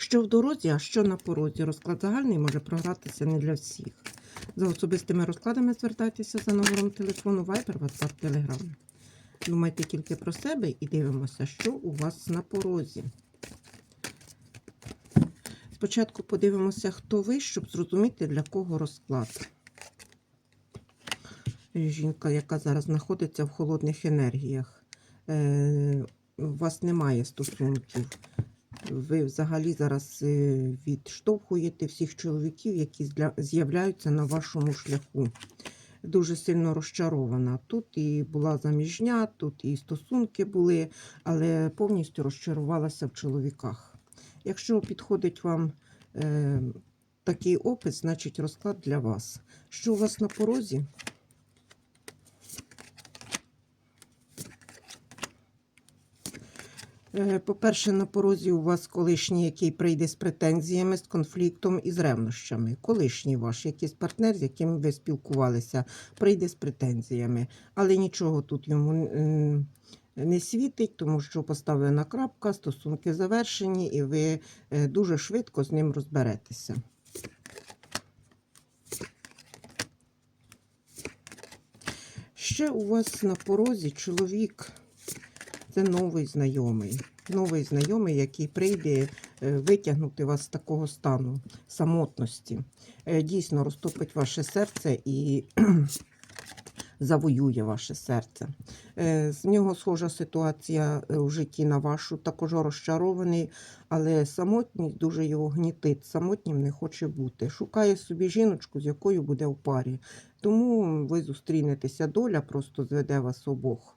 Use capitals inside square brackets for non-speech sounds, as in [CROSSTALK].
Що в дорозі, а що на порозі. Розклад загальний може програтися не для всіх. За особистими розкладами звертайтеся за номером телефону Viber, WhatsApp, Telegram. Думайте тільки про себе і дивимося, що у вас на порозі. Спочатку подивимося, хто ви, щоб зрозуміти, для кого розклад. Жінка, яка зараз знаходиться в холодних енергіях. Е, у вас немає стосунків. Ви взагалі зараз е, відштовхуєте всіх чоловіків, які з'являються на вашому шляху. Дуже сильно розчарована. Тут і була заміжня, тут і стосунки були, але повністю розчарувалася в чоловіках. Якщо підходить вам е, такий опис, значить розклад для вас. Що у вас на порозі? По-перше, на порозі у вас колишній, який прийде з претензіями, з конфліктом і з ревнощами. Колишній ваш якийсь партнер, з яким ви спілкувалися, прийде з претензіями. Але нічого тут йому не світить, тому що поставлена крапка, стосунки завершені, і ви е, дуже швидко з ним розберетеся. Ще у вас на порозі чоловік. Це новий знайомий. Новий знайомий, який прийде е, витягнути вас з такого стану самотності. Е, Дійсно розтопить ваше серце і [CLEARS THROAT] завоює ваше серце. Е, З нього схожа ситуація в житті на вашу, також розчарований, але самотність дуже його гнітить. Самотнім не хоче бути. Шукає собі жіночку, з якою буде в парі. Тому ви зустрінетеся, доля просто зведе вас обох.